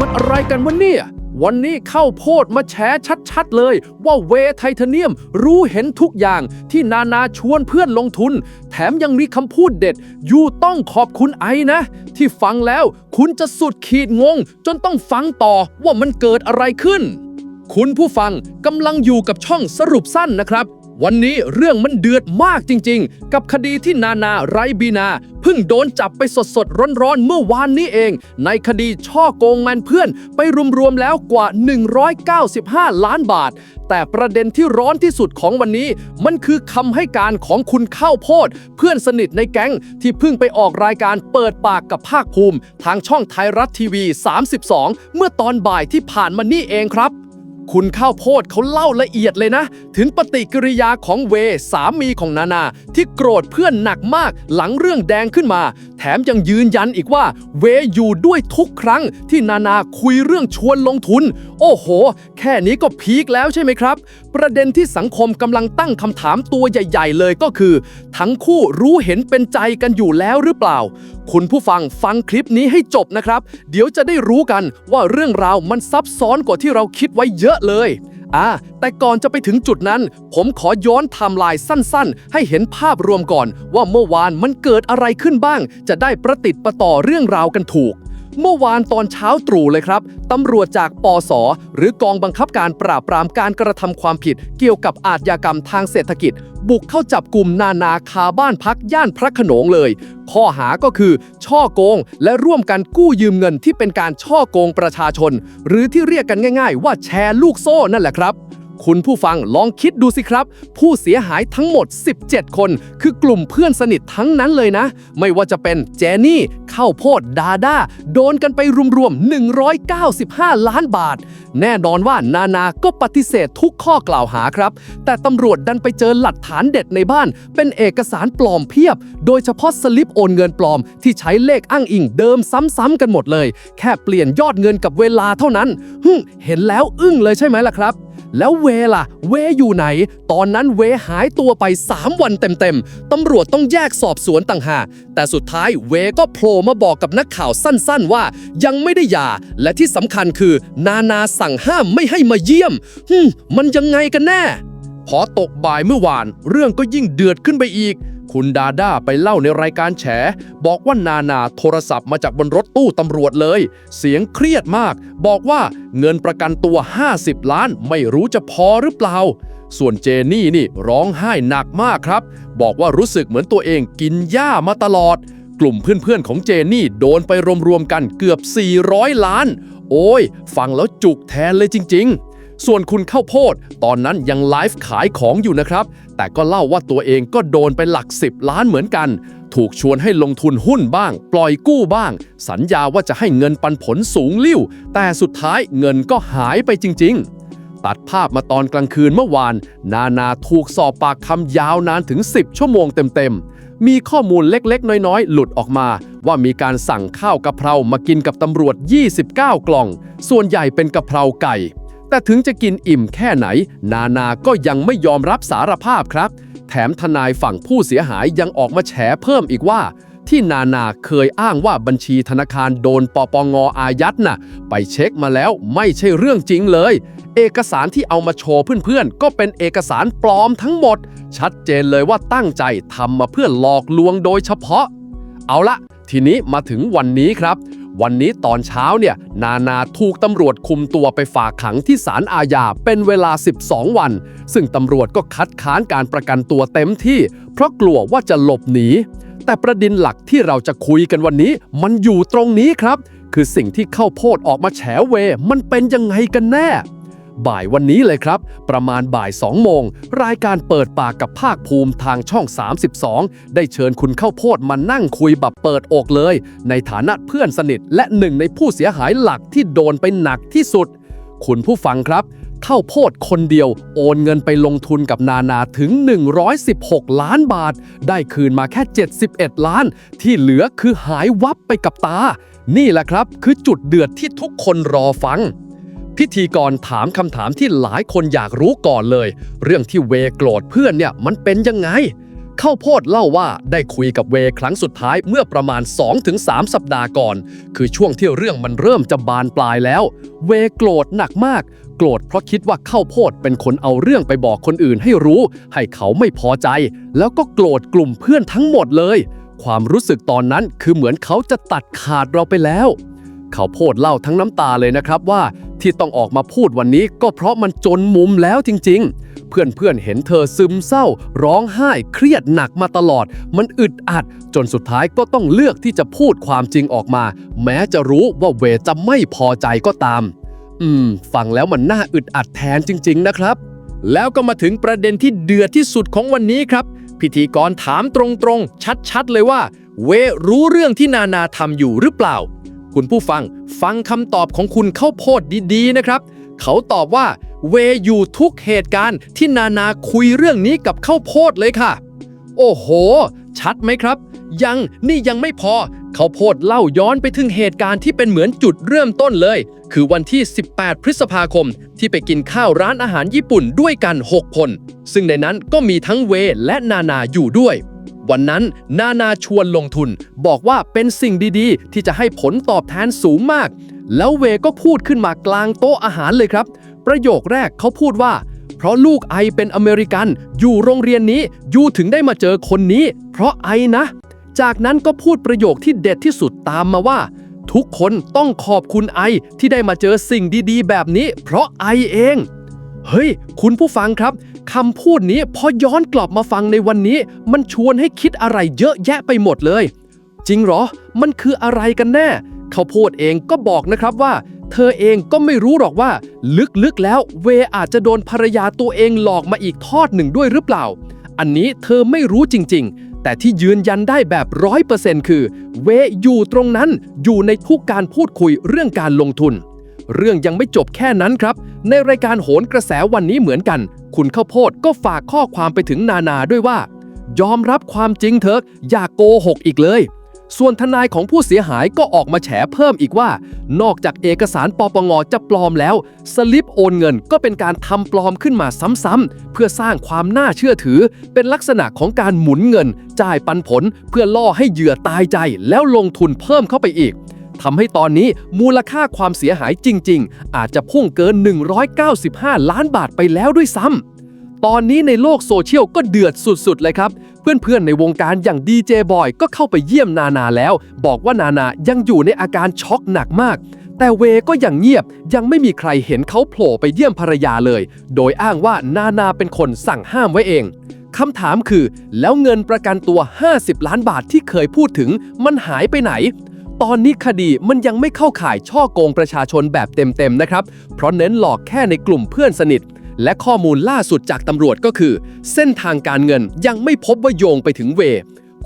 มันอะไรกันวะเนี่ย วันนี้เข้าโพดมาแฉชัดๆเลย ว่าเวไทเทเนียมรู้เห็นทุกอย่างที่นานาชวนเพื่อนลงทุน แถมยังมีคำพูดเด็ด ยูต้องขอบคุณไอนะ ที่ฟังแล้วคุณจะสุดขีดงง จนต้องฟังต่อว่ามันเกิดอะไรขึ้นคุณผู้ฟังกำลังอยู่กับช่องสรุปสั้นนะครับ วันนี้เรื่องมันเดือดมากจริงๆ กับคดีที่นานาไรบีนาเพิ่งโดนจับไปสดๆ ร้อนๆ เมื่อวานนี้เอง ในคดีช่อโกงแมนเพื่อนไปรวมๆ แล้วกว่า 195 ล้านบาท แต่ประเด็นที่ร้อนที่สุดของวันนี้ มันคือคำให้การของคุณข้าวโพด เพื่อนสนิทในแก๊งที่เพิ่งไปออกรายการเปิดปากกับภาคภูมิ ทางช่องไทยรัฐทีวี 32 เมื่อตอนบ่ายที่ผ่านมานี่เองครับ คุณข้าวโพดเขาเล่าละเอียดเลยนะ ถึงปฏิกิริยาของเวสามีของนานา ที่โกรธเพื่อนหนักมากหลังเรื่องแดงขึ้นมา แถมยังยืนยันอีกว่า เวอยู่ด้วยทุกครั้งที่นานาคุยเรื่องชวนลงทุน โอ้โห แค่นี้ก็พีคแล้วใช่ไหมครับ ประเด็นที่สังคมกำลังตั้งคำถามตัวใหญ่ ๆ เลยก็คือ ทั้งคู่รู้เห็นเป็นใจกันอยู่แล้วหรือเปล่า คุณผู้ฟังฟังคลิปนี้ให้จบนะครับ เดี๋ยวจะได้รู้กันว่าเรื่องราวมันซับซ้อนกว่าที่เราคิดไว้เยอะเลยอ่าแต่ก่อนจะไปถึงจุดนั้น ผมขอย้อนไทม์ไลน์สั้นๆ ให้เห็นภาพรวมก่อน ว่าเมื่อวานมันเกิดอะไรขึ้นบ้าง จะได้ประติดประต่อเรื่องราวกันถูก เมื่อวานตอนเช้าตรู่เลยครับตำรวจจากปอสหรือกองบังคับการปราบปรามการกระทำความผิด เกี่ยวกับอาชญากรรมทางเศรษฐกิจ บุกเข้าจับกลุ่มนานาคาบ้านพักย่านพระขนงเลย ข้อหาก็คือ ช่อโกง และร่วมกันกู้ยืมเงินที่เป็นการช่อโกงประชาชน หรือที่เรียกกันง่าย ๆ ว่าแชร์ลูกโซ่นั่นแหละครับ คุณผู้ฟังลองคิดดูสิครับ ผู้เสียหายทั้งหมด 17 คน คือกลุ่มเพื่อนสนิททั้งนั้นเลยนะ ไม่ว่าจะเป็นเจนี่ข้าวโพดดาด้าโดนกันไปรวมๆ 195 ล้านบาท แน่นอนว่านานาก็ปฏิเสธทุกข้อกล่าวหาครับ แต่ตำรวจดันไปเจอหลักฐานเด็ดในบ้าน เป็นเอกสารปลอมเพียบ โดยเฉพาะสลิปโอนเงินปลอม ที่ใช้เลขอ้างอิงเดิมซ้ำๆกันหมดเลย แค่เปลี่ยนยอดเงินกับเวลาเท่านั้นฮึเห็นแล้วอึ้งเลยใช่ไหมล่ะครับ แล้วเวล่ะ เวอยู่ไหน ตอนนั้นเวหายตัวไป 3 วันเต็มๆ ตำรวจต้องแยกสอบสวนต่างหาก แต่สุดท้ายเวก็โผล่มาบอกกับนักข่าวสั้นๆ ว่า ยังไม่ได้หย่า และที่สำคัญคือ นานาสั่งห้ามไม่ให้มาเยี่ยมฮึมมันยังไงกันแน่ พอตกบ่ายเมื่อวาน เรื่องก็ยิ่งเดือดขึ้นไปอีก คุณดาด้าไปเล่าในรายการแฉ บอกว่านานาโทรศัพท์มาจากบนรถตู้ตำรวจเลย เสียงเครียดมาก บอกว่าเงินประกันตัว 50 ล้านไม่รู้จะพอหรือเปล่า ส่วนเจนี่นี่ร้องไห้หนักมากครับ บอกว่ารู้สึกเหมือนตัวเองกินหญ้ามาตลอด กลุ่มเพื่อนๆของเจนี่โดนไปรวมๆกันเกือบ 400 ล้าน โอ้ย ฟังแล้วจุกแทนเลยจริง ๆ ส่วนคุณข้าวโพด ตอนนั้นยังไลฟ์ขายของอยู่นะครับ แต่ก็เล่าว่าตัวเองก็โดนไปหลัก 10 ล้านเหมือนกัน ถูกชวนให้ลงทุนหุ้นบ้าง ปล่อยกู้บ้าง สัญญาว่าจะให้เงินปันผลสูงลิ่ว แต่สุดท้ายเงินก็หายไปจริง ๆตัดภาพมาตอนกลางคืนเมื่อวาน นานาถูกสอบปากคำยาวนานถึง 10 ชั่วโมงเต็มๆ มีข้อมูลเล็กๆ น้อยๆ หลุดออกมา ว่ามีการสั่งข้าวกะเพรามากินกับตำรวจ 29 กล่อง ส่วนใหญ่เป็นกะเพราไก่ แต่ถึงจะกินอิ่มแค่ไหน นานาก็ยังไม่ยอมรับสารภาพครับ แถมทนายฝั่งผู้เสียหายยังออกมาแฉเพิ่มอีกว่า ที่นานาเคยอ้างว่าบัญชีธนาคารโดนปปงอายัดน่ะ ไปเช็คมาแล้วไม่ใช่เรื่องจริงเลย เอกสารที่เอามาโชว์เพื่อนๆ ก็เป็นเอกสารปลอมทั้งหมด ชัดเจนเลยว่าตั้งใจทำมาเพื่อหลอกลวงโดยเฉพาะ เอาละทีนี้มาถึงวันนี้ครับ วันนี้ตอนเช้าเนี่ย นานาถูกตำรวจคุมตัวไปฝากขังที่ศาลอาญาเป็นเวลา 12 วัน ซึ่งตำรวจก็คัดค้านการประกันตัวเต็มที่ เพราะกลัวว่าจะหลบหนี แต่ประเด็นหลักที่เราจะคุยกันวันนี้ มันอยู่ตรงนี้ครับ คือสิ่งที่เข้าโพดออกมาแฉเว มันเป็นยังไงกันแน่ บ่ายวันนี้เลยครับ ประมาณบ่าย 2 โมง รายการเปิดปากกับภาคภูมิทางช่อง 32 ได้เชิญคุณเข้าโพดมานั่งคุยแบบเปิดอกเลย ในฐานะเพื่อนสนิทและหนึ่งในผู้เสียหายหลักที่โดนไปหนักที่สุด คุณผู้ฟังครับเข้าโพดคนเดียวโอนเงินไปลงทุนกับนานาถึง 116 ล้านบาท ได้คืนมาแค่ 71 ล้าน ที่เหลือคือหายวับไปกับตา นี่แหละครับ คือจุดเดือดที่ทุกคนรอฟัง พิธีกรถามคำถามที่หลายคนอยากรู้ก่อนเลย เรื่องที่เวโกรธเพื่อนเนี่ยมันเป็นยังไงข้าวโพดเล่าว่าได้คุยกับเวครั้งสุดท้ายเมื่อประมาณ 2-3 สัปดาห์ก่อน คือช่วงที่เรื่องมันเริ่มจะบานปลายแล้ว เวโกรธหนักมาก โกรธเพราะคิดว่าข้าวโพดเป็นคนเอาเรื่องไปบอกคนอื่นให้รู้ ให้เขาไม่พอใจ แล้วก็โกรธกลุ่มเพื่อนทั้งหมดเลย ความรู้สึกตอนนั้นคือเหมือนเขาจะตัดขาดเราไปแล้ว เขาโพดเล่าทั้งน้ำตาเลยนะครับว่าที่ต้องออกมาพูดวันนี้ก็เพราะมันจนมุมแล้วจริง ๆ เพื่อนๆเห็นเธอซึมเศร้า ร้องไห้เครียดหนักมาตลอด มันอึดอัด จนสุดท้ายก็ต้องเลือกที่จะพูดความจริงออกมา แม้จะรู้ว่าเวจะไม่พอใจก็ตาม อืม ฟังแล้วมันน่าอึดอัดแทนจริง ๆ นะครับ แล้วก็มาถึงประเด็นที่เดือดที่สุดของวันนี้ครับ พิธีกรถามตรงๆ ชัดๆเลยว่า เวรู้เรื่องที่นานาทำอยู่หรือเปล่า คุณผู้ฟังฟังคำตอบของคุณเข้าโพดดีๆนะครับ เขาตอบว่าเวอยู่ทุกเหตุการณ์ที่นานาคุยเรื่องนี้กับเข้าโพดเลยค่ะ โอ้โห ชัดไหมครับ ยังนี่ยังไม่พอ เขาโพดเล่าย้อนไปถึงเหตุการณ์ที่เป็นเหมือนจุดเริ่มต้นเลย คือวันที่ 18 พฤษภาคม ที่ไปกินข้าวร้านอาหารญี่ปุ่นด้วยกัน 6 คน ซึ่งในนั้นก็มีทั้งเวและนานาอยู่ด้วย วันนั้น นานาชวนลงทุน บอกว่าเป็นสิ่งดีๆ ที่จะให้ผลตอบแทนสูงมาก แล้วเวก็พูดขึ้นมากลางโต๊ะอาหารเลยครับ ประโยคแรกเขาพูดว่า เพราะลูกไอเป็นอเมริกัน อยู่โรงเรียนนี้ยูถึงได้มาเจอคนนี้ เพราะไอนะ จากนั้นก็พูดประโยคที่เด็ดที่สุดตามมาว่า ทุกคนต้องขอบคุณไอที่ได้มาเจอสิ่งดีๆ แบบนี้ เพราะไอเองเฮ้ย คุณผู้ฟังครับ คำพูดนี้พอย้อนกลับมาฟังในวันนี้ มันชวนให้คิดอะไรเยอะแยะไปหมดเลย จริงเหรอ มันคืออะไรกันแน่เขาโพดเองก็บอกนะครับว่า เธอเองก็ไม่รู้หรอกว่า ลึกๆแล้วเวอาจจะโดนภรรยาตัวเองหลอกมาอีกทอดหนึ่งด้วยหรือเปล่า อันนี้เธอไม่รู้จริง ๆ แต่ที่ยืนยันได้แบบร้อยเปอร์เซ็นต์คือ เวอยู่ตรงนั้นอยู่ในทุกการพูดคุยเรื่องการลงทุน เรื่องยังไม่จบแค่นั้นครับ ในรายการโหนกระแสวันนี้เหมือนกัน คุณข้าวโพดก็ฝากข้อความไปถึงนานาด้วยว่า ยอมรับความจริงเถอะอย่าโกหกอีกเลย ส่วนทนายของผู้เสียหายก็ออกมาแฉเพิ่มอีกว่า นอกจากเอกสารปปงจะปลอมแล้ว สลิปโอนเงินก็เป็นการทำปลอมขึ้นมาซ้ำๆเพื่อสร้างความน่าเชื่อถือ เป็นลักษณะของการหมุนเงิน จ่ายปันผล เพื่อล่อให้เหยื่อตายใจแล้วลงทุนเพิ่มเข้าไปอีก ทำให้ตอนนี้มูลค่าความเสียหายจริง ๆ อาจจะพุ่งเกิน 195 ล้านบาทไปแล้วด้วยซ้ำตอนนี้ในโลกโซเชียลก็เดือดสุดๆ เลยครับ เพื่อนๆ ในวงการอย่างดีเจบอยก็เข้าไปเยี่ยมนานาแล้ว บอกว่านานายังอยู่ในอาการช็อกหนักมาก แต่เวก็ยังเงียบยังไม่มีใครเห็นเขาโผล่ไปเยี่ยมภรรยาเลย โดยอ้างว่านานาเป็นคนสั่งห้ามไว้เองคำถามคือ แล้วเงินประกันตัว 50 ล้านบาทที่เคยพูดถึงมันหายไปไหน ตอนนี้คดีมันยังไม่เข้าข่ายช่อโกงประชาชนแบบเต็มๆนะครับ เพราะเน้นหลอกแค่ในกลุ่มเพื่อนสนิท และข้อมูลล่าสุดจากตำรวจก็คือ เส้นทางการเงินยังไม่พบว่าโยงไปถึงเว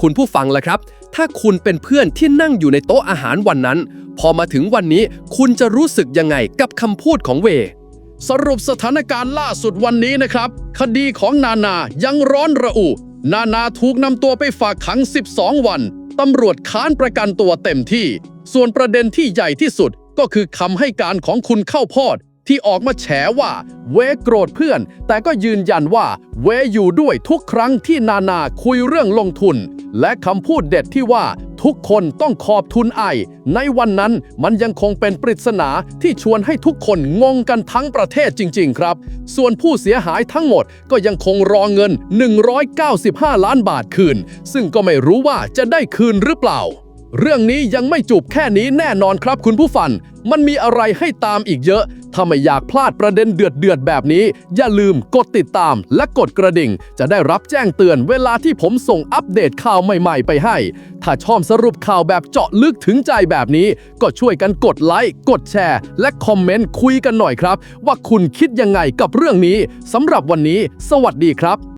คุณผู้ฟังล่ะครับ ถ้าคุณเป็นเพื่อนที่นั่งอยู่ในโต๊ะอาหารวันนั้น พอมาถึงวันนี้คุณจะรู้สึกยังไงกับคำพูดของเวสรุปสถานการณ์ล่าสุดวันนี้นะครับ คดีของนานายังร้อนระอุ นานาถูกนำตัวไปฝากขัง 12 วัน ตำรวจค้านประกันตัวเต็มที่ ส่วนประเด็นที่ใหญ่ที่สุดก็คือคำให้การของคุณเข้าพอด ที่ออกมาแฉว่า เวโกรธเพื่อน แต่ก็ยืนยันว่า เวอยู่ด้วยทุกครั้งที่นานาคุยเรื่องลงทุน และคำพูดเด็ดที่ว่า ทุกคนต้องขอบทุนไอ ในวันนั้นมันยังคงเป็นปริศนาที่ชวนให้ทุกคนงงกันทั้งประเทศจริง ๆ ครับ ส่วนผู้เสียหายทั้งหมดก็ยังคงรอเงิน 195 ล้านบาทคืน ซึ่งก็ไม่รู้ว่าจะได้คืนหรือเปล่า เรื่องนี้ยังไม่จบแค่นี้แน่นอนครับคุณผู้ฟัง มันมีอะไรให้ตามอีกเยอะ ถ้าไม่อยากพลาดประเด็นเดือดเดือดๆแบบนี้ อย่าลืมกดติดตามและกดกระดิ่ง จะได้รับแจ้งเตือนเวลาที่ผมส่งอัปเดตข่าวใหม่ๆไปให้ ถ้าชอบสรุปข่าวแบบเจาะลึกถึงใจแบบนี้ ก็ช่วยกันกดไลค์ กดแชร์ และคอมเมนต์คุยกันหน่อยครับ ว่าคุณคิดยังไงกับเรื่องนี้สำหรับวันนี้ สวัสดีครับ